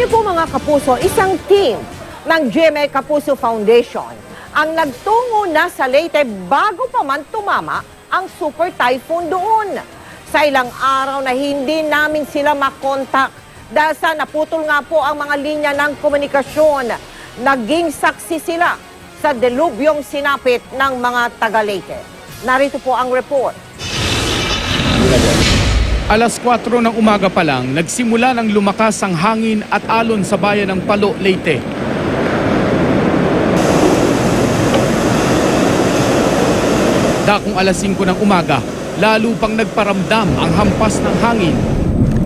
niyo po mga kapuso, isang team ng GMA Kapuso Foundation ang nagtungo na sa Leyte bago pa man tumama ang super typhoon doon. Sa ilang araw na hindi namin sila makontak dahil sa naputol nga po ang mga linya ng komunikasyon. Naging saksi sila sa delubyong sinapit ng mga taga Leyte. Narito po ang report. Alas 4 ng umaga pa lang, nagsimula ng lumakas ang hangin at alon sa bayan ng Palo, Leyte. Dakong alas 5 ng umaga, lalo pang nagparamdam ang hampas ng hangin.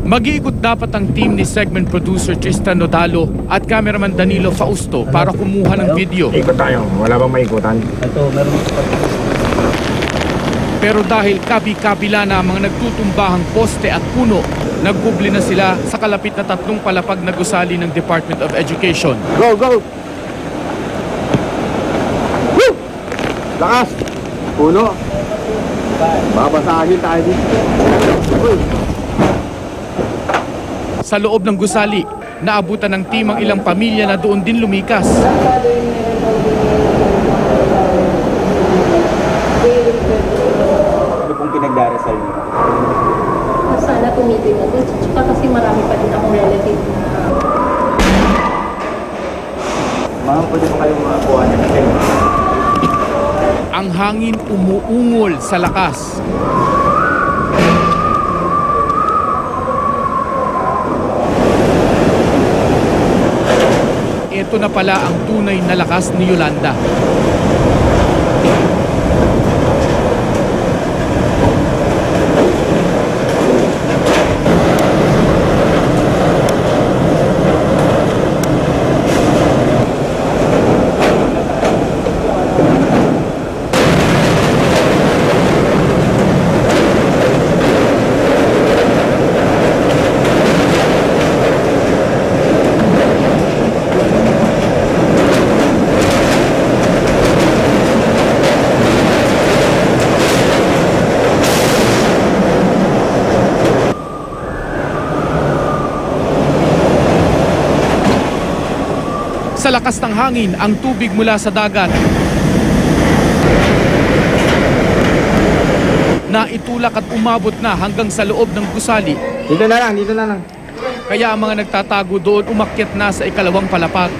Mag-iikot dapat ang team ni segment producer Tristan Nodalo at cameraman Danilo Fausto para kumuha ng video. Ikot tayo. Wala bang maikutan? Ito, meron Pero dahil kabi-kabila na ang mga nagtutumbahang poste at puno, nagkubli na sila sa kalapit na tatlong palapag na gusali ng Department of Education. Go, go! Woo! Lakas! Puno! Babasahin tayo dito. Uy! Sa loob ng gusali, naabutan ng team ang ilang pamilya na doon din lumikas. Pong pinagdarasal niyo? sana tumitig ako. Tsaka kasi marami pa din akong relative na Ma'am, pwede po kayong makakuha niya kasi Ang hangin umuungol sa lakas. Ito na pala ang tunay na lakas ni Yolanda. Sa lakas ng hangin, ang tubig mula sa dagat na itulak at umabot na hanggang sa loob ng gusali. Dito na lang, dito na lang. Kaya ang mga nagtatago doon umakyat na sa ikalawang palapag.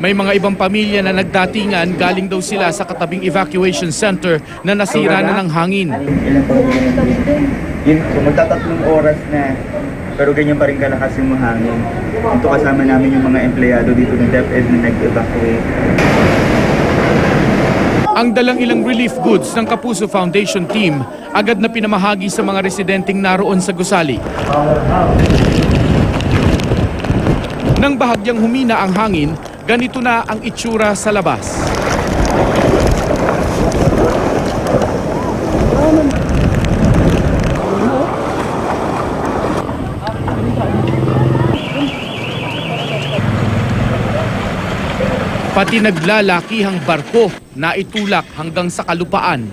May mga ibang pamilya na nagdatingan galing daw sila sa katabing evacuation center na nasira na ng hangin. yun, so magtatatlong oras na pero ganyan pa rin kalakas yung hangin. Ito kasama namin yung mga empleyado dito ng DepEd na nag-evacuate. Ang dalang ilang relief goods ng Kapuso Foundation team agad na pinamahagi sa mga residenteng naroon sa gusali. Nang bahagyang humina ang hangin, ganito na ang itsura sa labas. Pati naglalakihang barko na itulak hanggang sa kalupaan.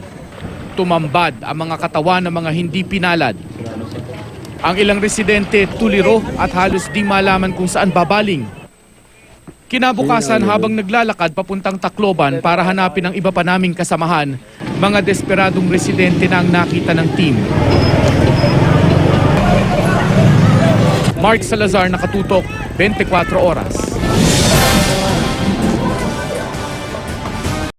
Tumambad ang mga katawan ng mga hindi pinalad. Ang ilang residente tuliro at halos di malaman kung saan babaling. Kinabukasan habang naglalakad papuntang Tacloban para hanapin ang iba pa naming kasamahan, mga desperadong residente na ang nakita ng team. Mark Salazar nakatutok, 24 oras.